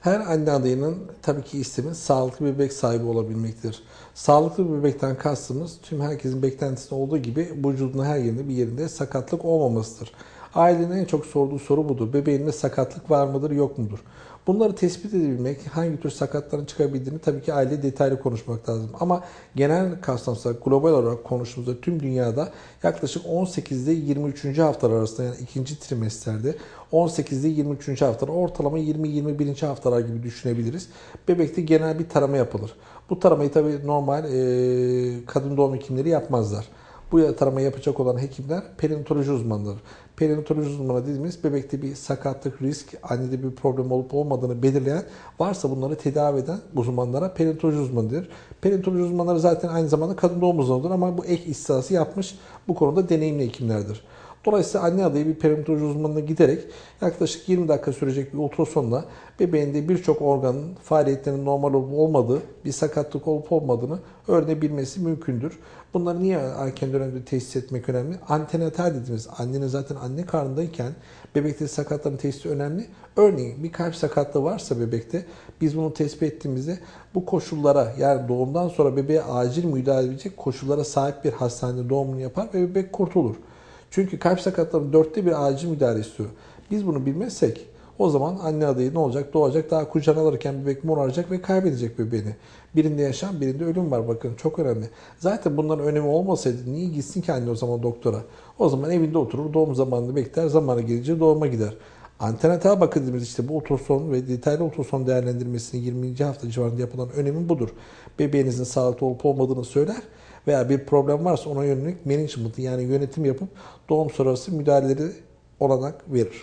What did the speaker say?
Her anne adayının tabii ki istemi sağlıklı bir bebek sahibi olabilmektir. Sağlıklı bir bebekten kastımız tüm herkesin beklentisinde olduğu gibi vücudun her yerinde bir yerinde sakatlık olmamasıdır. Ailenin en çok sorduğu soru budur. Bebeğinde sakatlık var mıdır yok mudur? Bunları tespit edebilmek, hangi tür sakatların çıkabildiğini tabii ki aile detaylı konuşmak lazım. Ama genel kapsamsal global olarak konuştuğumuzda tüm dünyada yaklaşık 18 ile 23. haftalar arasında yani ikinci trimesterde 18 ile 23. haftalar ortalama 20-21. haftalar gibi düşünebiliriz. Bebekte genel bir tarama yapılır. Bu taramayı tabii normal e, kadın doğum hekimleri yapmazlar. Bu tarama yapacak olan hekimler perinatoloji uzmanları. Perinatoloji uzmanı dediğimiz bebekte bir sakatlık, risk, annede bir problem olup olmadığını belirleyen varsa bunları tedavi eden uzmanlara perinatoloji uzmanı denir. Perinatoloji uzmanları zaten aynı zamanda kadın doğum uzmanıdır ama bu ek istihası yapmış bu konuda deneyimli hekimlerdir. Dolayısıyla anne adayı bir perinatoloji uzmanına giderek yaklaşık 20 dakika sürecek bir ultrasonla bebeğinde birçok organın faaliyetlerinin normal olup olmadığı, bir sakatlık olup olmadığını öğrenebilmesi mümkündür. Bunları niye erken dönemde tesis etmek önemli? Antenatal dediğimiz annenin zaten anne karnındayken bebekte sakatların testi önemli. Örneğin bir kalp sakatlığı varsa bebekte biz bunu tespit ettiğimizde bu koşullara yani doğumdan sonra bebeğe acil müdahale edecek koşullara sahip bir hastanede doğumunu yapar ve bebek kurtulur. Çünkü kalp sakatlarının dörtte bir acil müdahale istiyor. Biz bunu bilmezsek o zaman anne adayı ne olacak? Doğacak daha kucağına alırken bebek moraracak ve kaybedecek bebeğini. Birinde yaşam birinde ölüm var bakın çok önemli. Zaten bunların önemi olmasaydı niye gitsin ki anne o zaman doktora? O zaman evinde oturur doğum zamanını bekler zamanı gelince doğuma gider. Antenatal bakı dediğimiz işte bu ultrason ve detaylı ultrason değerlendirmesinin 20. hafta civarında yapılan önemi budur. Bebeğinizin sağlıklı olup olmadığını söyler veya bir problem varsa ona yönelik management yani yönetim yapıp doğum sonrası müdahaleleri olanak verir.